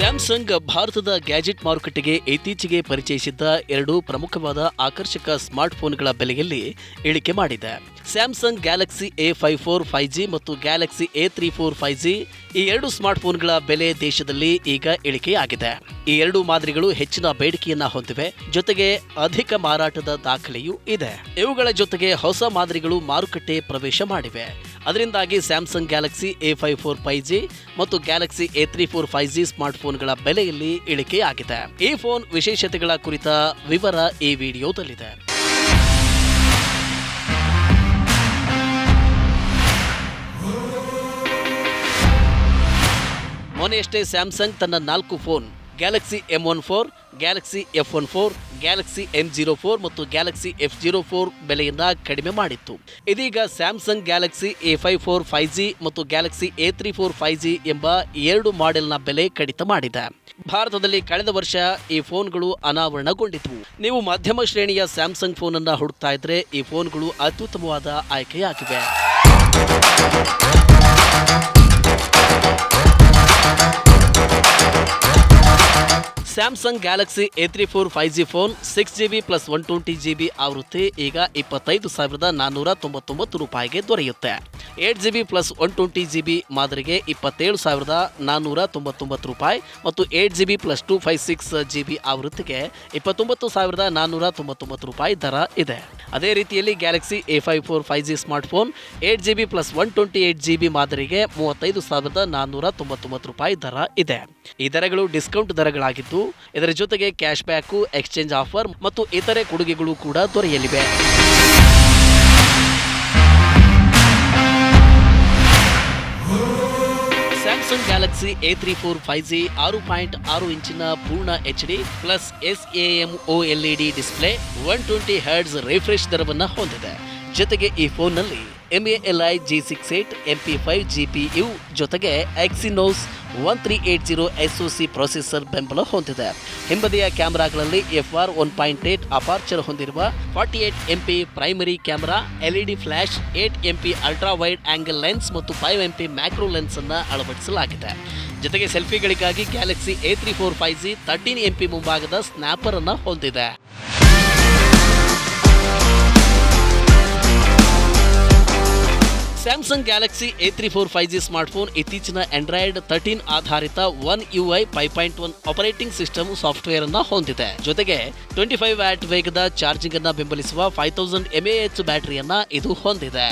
Samsung ಭಾರತದ gadget ಮಾರುಕಟ್ಟೆಗೆ ಇತ್ತೀಚೆಗೆ ಪರಿಚಯಿಸಿದ್ದ ಎರಡು ಪ್ರಮುಖವಾದ ಆಕರ್ಷಕ ಸ್ಮಾರ್ಟ್ಫೋನ್ಗಳ ಬೆಲೆಯಲ್ಲಿ ಇಳಿಕೆ ಮಾಡಿದೆ. Samsung Galaxy A five four five G ಮತ್ತು Galaxy A three four five G ಈ ಎರಡು ಸ್ಮಾರ್ಟ್ಫೋನ್ಗಳ ಬೆಲೆ ದೇಶದಲ್ಲಿ ಈಗ ಇಳಿಕೆಯಾಗಿದೆ. ಈ ಎರಡು ಮಾದರಿಗಳು ಹೆಚ್ಚಿನ ಬೇಡಿಕೆಯನ್ನ ಹೊಂದಿವೆ, ಜೊತೆಗೆ ಅಧಿಕ ಮಾರಾಟದ ದಾಖಲೆಯೂ ಇದೆ. ಇವುಗಳ ಜೊತೆಗೆ ಹೊಸ ಮಾದರಿಗಳು ಮಾರುಕಟ್ಟೆ ಪ್ರವೇಶ ಮಾಡಿವೆ. ಅದರಿಂದಾಗಿ Samsung Galaxy A five four five G ಮತ್ತು Galaxy A three four five G ಸ್ಮಾರ್ಟ್ಫೋನ್ಗಳ ಬೆಲೆಯಲ್ಲಿ ಇಳಿಕೆಯಾಗಿದೆ. ಈ ಫೋನ್ ವಿಶೇಷತೆಗಳ ಕುರಿತ ವಿವರ ಈ ವಿಡಿಯೋದಲ್ಲಿದೆ. ಮೊನ್ನೆಯಷ್ಟೇ ಸ್ಯಾಮ್ಸಂಗ್ ತನ್ನ ನಾಲ್ಕು phone Galaxy M one four Galaxy F one four Galaxy M zero four ಮತ್ತು ಗ್ಯಾಲಕ್ಸಿ ಎಫ್ ಜೀರೋ ಫೋರ್ ಬೆಲೆಯನ್ನ ಕಡಿಮೆ ಮಾಡಿತ್ತು. ಇದೀಗ Samsung Galaxy A five four five G ಮತ್ತು Galaxy A three four five G ಎಂಬ ಎರಡು ಮಾಡೆಲ್ನ ಬೆಲೆ ಕಡಿತ ಮಾಡಿದೆ. ಭಾರತದಲ್ಲಿ ಕಳೆದ ವರ್ಷ ಈ ಫೋನ್ಗಳು ಅನಾವರಣಗೊಂಡಿತು ನೀವು ಮಧ್ಯಮ ಶ್ರೇಣಿಯ ಸ್ಯಾಮ್ಸಂಗ್ ಫೋನ್ ಅನ್ನ ಹುಡುಕ್ತಾ ಇದ್ರೆ ಈ ಫೋನ್ಗಳು ಅತ್ಯುತ್ತಮವಾದ ಆಯ್ಕೆಯಾಗಿವೆ. Samsung Galaxy A three four five G phone six G B plus one twenty G B ಆವೃತ್ತಿ ಈಗ ಇಪ್ಪತ್ತೈದು ಸಾವಿರದ ನಾನ್ನೂರ ತೊಂಬತ್ತೊಂಬತ್ತು ರೂಪಾಯಿಗೆ ದೊರೆಯುತ್ತೆ. Eight G B plus one twenty G B ಮಾದರಿಗೆ ಇಪ್ಪತ್ತೇಳು ಸಾವಿರದ ನಾನ್ನೂರ ತೊಂಬತ್ತೊಂಬತ್ತು ರೂಪಾಯಿ ಮತ್ತು eight G B plus two five six G B ಆವೃತ್ತಿಗೆ ಇಪ್ಪತ್ತೊಂಬತ್ತು ಸಾವಿರದ ನಾನ್ನೂರ ತೊಂಬತ್ತೊಂಬತ್ತು ರೂಪಾಯಿ ದರ ಇದೆ. ಅದೇ ರೀತಿಯಲ್ಲಿ Galaxy A five four five G smartphone eight G B plus one twenty eight G B ಮಾದರಿಗೆ ಮೂವತ್ತೈದು ಸಾವಿರದ ನಾನ್ನೂರ ತೊಂಬತ್ತೊಂಬತ್ತು ರೂಪಾಯಿ ದರ ಇದೆ. ಈ ದರಗಳು ಡಿಸ್ಕೌಂಟ್ ದರಗಳಾಗಿದ್ದು, ಇದರ ಜೊತೆಗೆ ಕ್ಯಾಶ್ ಬ್ಯಾಕು ಎಕ್ಸ್ಚೇಂಜ್ ಆಫರ್ ಮತ್ತು ಇತರೆ ಕೊಡುಗೆಗಳು ಕೂಡ ದೊರೆಯಲಿವೆ. Galaxy A three four five G ಆರು ಪಾಯಿಂಟ್ ಆರು ಇಂಚಿನ ಪೂರ್ಣ H D plus S A M O L E D display one twenty hertz refresh ದರವನ್ನು ಹೊಂದಿದೆ. ಜೊತೆಗೆ ಈ ಫೋನ್ನಲ್ಲಿ M A L I G six eight M P five G P U ಜೊತೆಗೆ Exynos one three eight zero S O C processor ಬೆಂಬಲ ಹೊಂದಿದೆ. ಹಿಂಬದಿಯ ಕ್ಯಾಮೆರಾಗಳಲ್ಲಿ F R one point eight aperture ಹೊಂದಿರುವ forty eight M P primary camera L E D flash eight M P ultra wide angle lens ಮತ್ತು five M P macro lens ಅನ್ನು ಅಳವಡಿಸಲಾಗಿದೆ. ಜೊತೆಗೆ ಸೆಲ್ಫಿಗಳಿಗಾಗಿ Galaxy A three four five G thirteen M P ಮುಂಭಾಗದ snapper ಅನ್ನು ಹೊಂದಿದೆ. Samsung Galaxy A three four five G smartphone ಇತ್ತೀಚಿನ Android thirteen ಆಧಾರಿತ one U I five point one operating system software ಅನ್ನ ಹೊಂದಿದೆ. ಜೊತೆಗೆ ಟ್ವೆಂಟಿ ಫೈವ್ ವ್ಯಾಟ್ ವೇಗದ charging ಅನ್ನ ಬೆಂಬಲಿಸುವ ಫೈವ್ ತೌಸಂಡ್ ಎಚ್ ಬ್ಯಾಟರಿಯನ್ನ ಇದು ಹೊಂದಿದೆ.